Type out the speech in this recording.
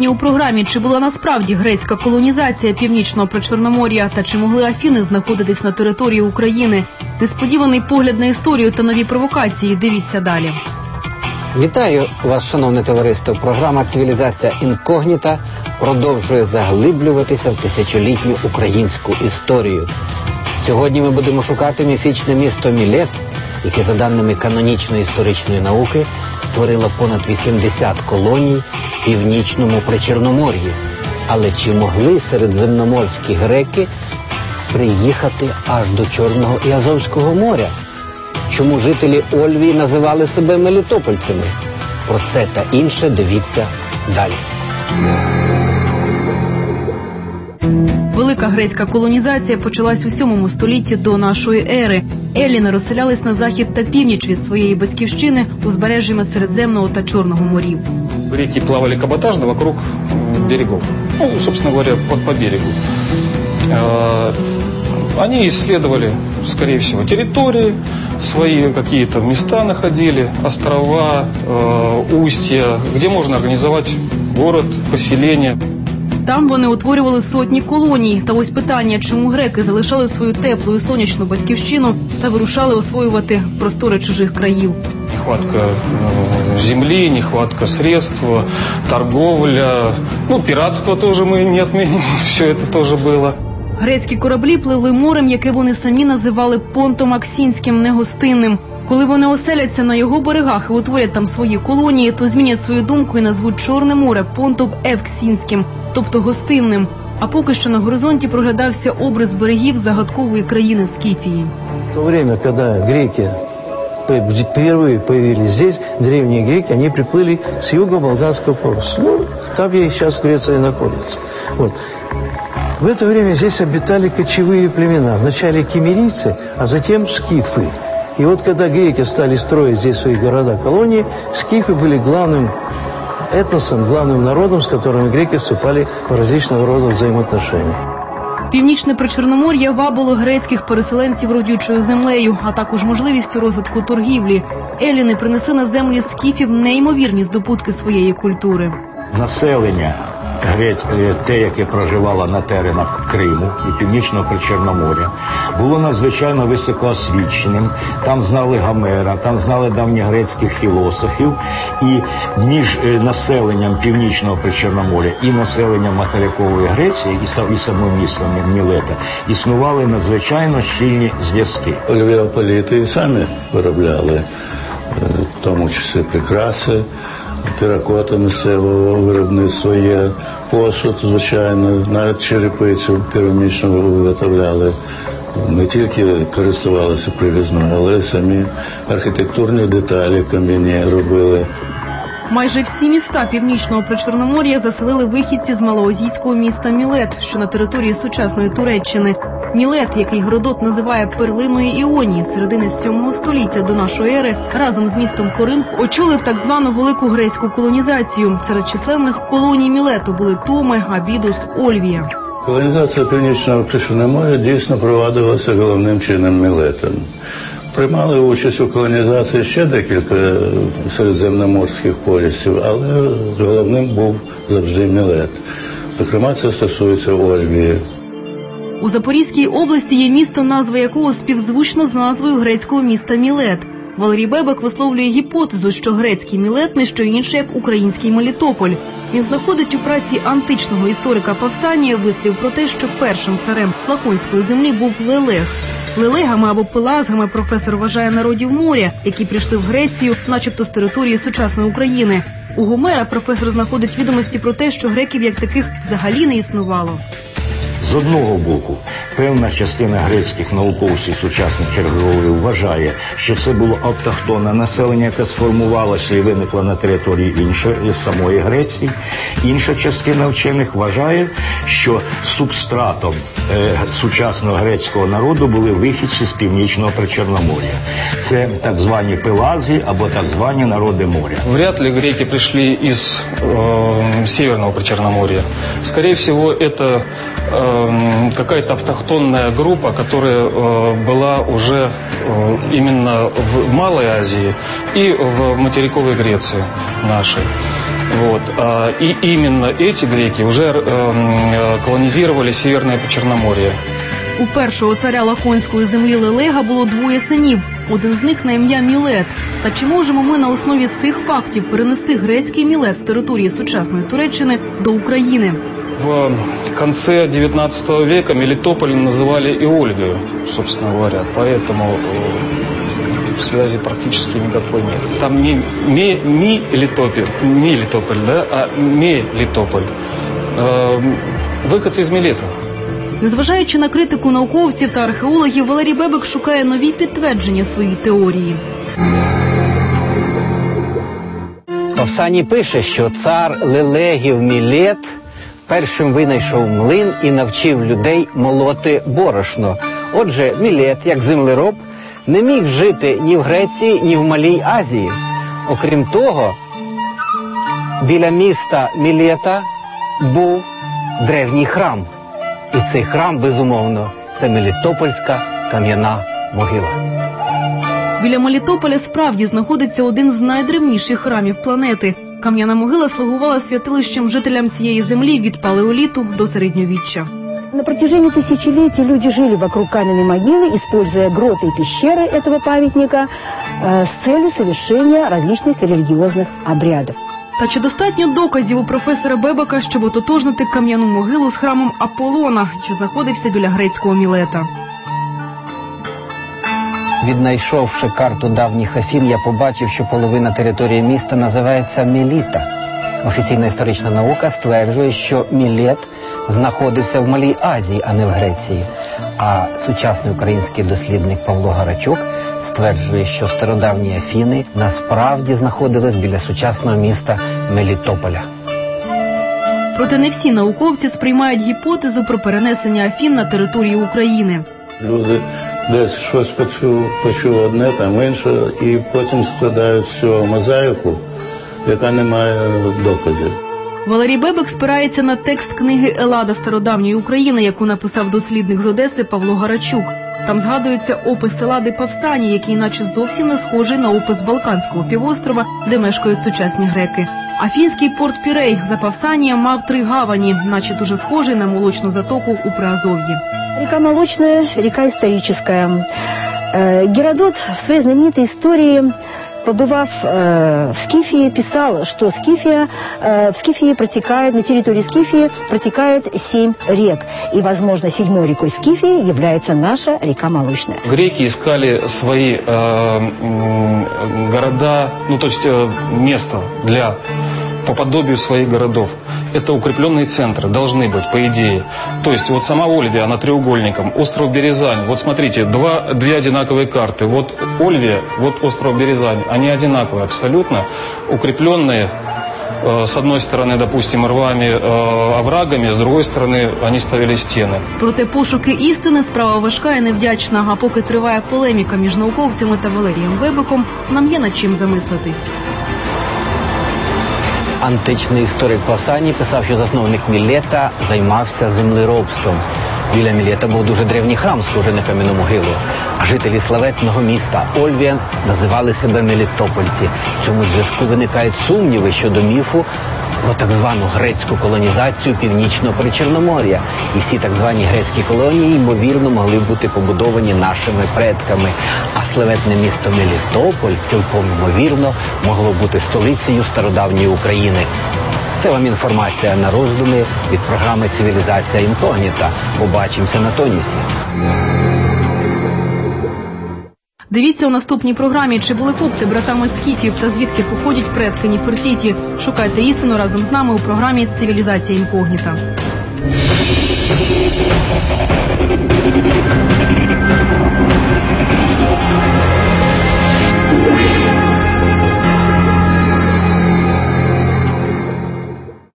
сьогодні у програмі, чи була насправді грецька колонізація північного причорномор'я та чи могли Афіни знаходитись на території України? Несподіваний погляд на історію та нові провокації. Дивіться далі. Вітаю вас, шановне товариство. Програма Цивілізація інкогніта продовжує заглиблюватися в тисячолітню українську історію. Сьогодні ми будемо шукати міфічне місто Мілет, яке, за даними канонічної історичної науки, створило понад 80 колоній в північному причорномор'ї. Але чи могли середземноморські греки приїхати аж до Чорного і Азовського моря? Чому жителі Ольвії називали себе мелітопольцями? Про це та інше дивіться далі. Велика грецька колонізація почалась у 7 столітті до нашої ери. Еліни розселялись на захід та північ від своєї батьківщини узбережжями Середземного та Чорного морів. Реки плавали каботажно вокруг берегов. Ну, собственно говоря, по, по берегу. Они исследовали, скорее всего, территории, свои какие-то места находили, острова, э, устья, где можно организовать город, поселение. Там вони утворювали сотні колоній. Та ось питання, чому греки залишали свою теплу і сонячну батьківщину та вирушали освоювати простори чужих країв. Нехватка э, земли, нехватка средств, торговля, ну, пиратство тоже мы не отменим, все это тоже было. Грецькі кораблі пливли морем, яке вони самі називали понтом Аксінським негостинним. Коли вони оселяться на його берегах і утворять там свої колонії, то змінять свою думку і назвуть Чорне море понтом Евксінським, тобто гостинним. А поки що на горизонті проглядався образ берегів загадкової країни Скіфії. В то время, когда греки впервые появились здесь, древние греки, они приплыли с юга Болгарского полуострова. Ну, там и сейчас Греция и находится. Вот. В это время здесь обитали кочевые племена. Вначале кемерийцы, а затем скифы. И вот когда греки стали строить здесь свои города-колонии, скифы были главным этносом, главным народом, с которым греки вступали в различного рода взаимоотношения. Північне причорномор'я вабило грецьких переселенців родючою землею, а також можливістю розвитку торгівлі. Еліни принесли на землі скіфів неймовірні здобутки своєї культури. населення грецьке, те, яке проживало на теренах Криму і Північного Причорноморя, було надзвичайно високоосвіченим. Там знали Гомера, там знали давньогрецьких філософів, і між е, населенням Північного Причорноморя і населенням материкової Греції і са- самим містом Мілета існували надзвичайно щільні зв'язки. Олівіополіти і самі виробляли, е, в тому числі прикраси, теракота місцевого виробництва є, посуд, звичайно, навіть черепицю керамічну виготовляли. Не тільки користувалися привізною, але й самі архітектурні деталі кам'яні робили. Майже всі міста північного причорномор'я заселили вихідці з малоазійського міста Мілет, що на території сучасної Туреччини. Мілет, який Геродот називає перлиною Іонії середини 7 століття до нашої ери, разом з містом Коринф очолив так звану велику грецьку колонізацію. Серед численних колоній Мілету були Томи, Абідус, Ольвія. Колонізація північного Причорномор'я дійсно провадилася головним чином Мілетом. Приймали участь у колонізації ще декілька середземноморських полісів, але головним був завжди Мілет. Зокрема, це стосується Ольвії. У Запорізькій області є місто, назва якого співзвучно з назвою грецького міста Мілет. Валерій Бебек висловлює гіпотезу, що грецький Мілет не що інше, як український Мелітополь. Він знаходить у праці античного історика Павсанія вислів про те, що першим царем Лаконської землі був Лелег. Лелегами або пелазгами професор вважає народів моря, які прийшли в Грецію, начебто з території сучасної України. У Гомера професор знаходить відомості про те, що греків як таких взагалі не існувало. З одного боку, певна частина грецьких науковців сучасних чергових вважає, що це було автохтонне населення, яке сформувалося і виникло на території іншої самої Греції. Інша частина вчених вважає, що субстратом е, сучасного грецького народу були вихідці з північного причорномор'я. Це так звані пелазги або так звані народи моря. Вряд ли греки пришли из э, Северного Причерноморья. Скорее всего, это э, какая-то автохтонная группа, которая э, была уже э, именно в Малой Азии и в материковой Греции нашей. Вот. а, И именно эти греки уже эм, э, колонизировали Северное Черноморье. У першого царя Лаконської землі Лелега було двоє синів. Один з них на ім'я Мілет. Та чи можемо ми на основі цих фактів перенести грецький мілет з території сучасної Туреччини до України? В конце XIX века Мелитополь называли Иольгию, собственно говоря, поэтому э, связи практически никакой нет. Там не Ме- Мелитополь, Мелитополь, да, а Мелитополь. Э, Выходцы из Милета. Незважаючи на критику науковців та археологів, Валерій Бебек шукає нові підтвердження своїй теорії. Павсаній пише, що цар Лелегів Мілет першим винайшов млин і навчив людей молоти борошно. Отже, Мілет, як землероб, не міг жити ні в Греції, ні в Малій Азії. Окрім того, біля міста Мілета був древній храм. І цей храм, безумовно, це Мелітопольська кам'яна могила. Біля Мелітополя справді знаходиться один з найдревніших храмів планети. Кам'яна могила слугувала святилищем жителям цієї землі від палеоліту до середньовіччя. На протяжении тысячелетий люди жили вокруг каменной могилы, используя гроты и пещеры этого памятника э, с целью совершения различных религиозных обрядов. Та чи достатньо доказів у професора Бебека, щоб ототожнити кам'яну могилу з храмом Аполлона, що знаходився біля грецького мілета? Віднайшовши карту давніх Афін, я побачив, що половина території міста називається Міліта. Офіційна історична наука стверджує, що Мілет знаходився в Малій Азії, а не в Греції. А сучасний український дослідник Павло Гарачук стверджує, що стародавні Афіни насправді знаходились біля сучасного міста Мелітополя. Проте не всі науковці сприймають гіпотезу про перенесення Афін на територію України. Люди десь щось почув, почув одне, там інше, і потім складають всю мозаїку, яка не має доказів. Валерій Бебек спирається на текст книги Елада стародавньої України, яку написав дослідник з Одеси Павло Гарачук. Там згадується опис Елади Павсані, який наче зовсім не схожий на опис Балканського півострова, де мешкають сучасні греки. Афінський порт Пірей за Павсанієм мав три гавані, наче дуже схожий на молочну затоку у Приазов'ї. Река Молочная, река историческая. Э, Геродот в своей знаменитой истории, побывав э, в Скифии, писал, что Скифия, э, в Скифии протекает, на территории Скифии протекает семь рек. И, возможно, седьмой рекой Скифии является наша река Молочная. Греки искали свои э, города, ну то есть э, место для по подобию своих городов. Это укрепленные центры, должны быть, по идее. То есть вот сама Ольвия, она треугольником, остров Березань. Вот смотрите, два, две одинаковые карты. Вот Ольвия, вот остров Березань. Они одинаковые абсолютно, укрепленные э, с одной стороны, допустим, рвами, э, оврагами, с другой стороны, они ставили стены. Проте пошуки істини справа важка і невдячна. А поки триває полеміка між науковцями та Валерієм Бебеком, нам є над чим замислитись. Античний історик Пасаній писав, що засновник Мілета займався землеробством. Біля Мілета був дуже древній храм, схожий на кам'яну могилу. А жителі славетного міста Ольвія називали себе Мелітопольці. В цьому зв'язку виникають сумніви щодо міфу про так звану грецьку колонізацію північного Причорномор'я. І всі так звані грецькі колонії, ймовірно, могли бути побудовані нашими предками. А славетне місто Мелітополь цілком ймовірно могло бути столицею стародавньої України. Це вам інформація на роздуми від програми Цивілізація інкогніта. Побачимося на тонісі. Дивіться у наступній програмі, чи були хлопці братами скіфів та звідки походять предки Нефертіті. Шукайте істину разом з нами у програмі Цивілізація інкогніта.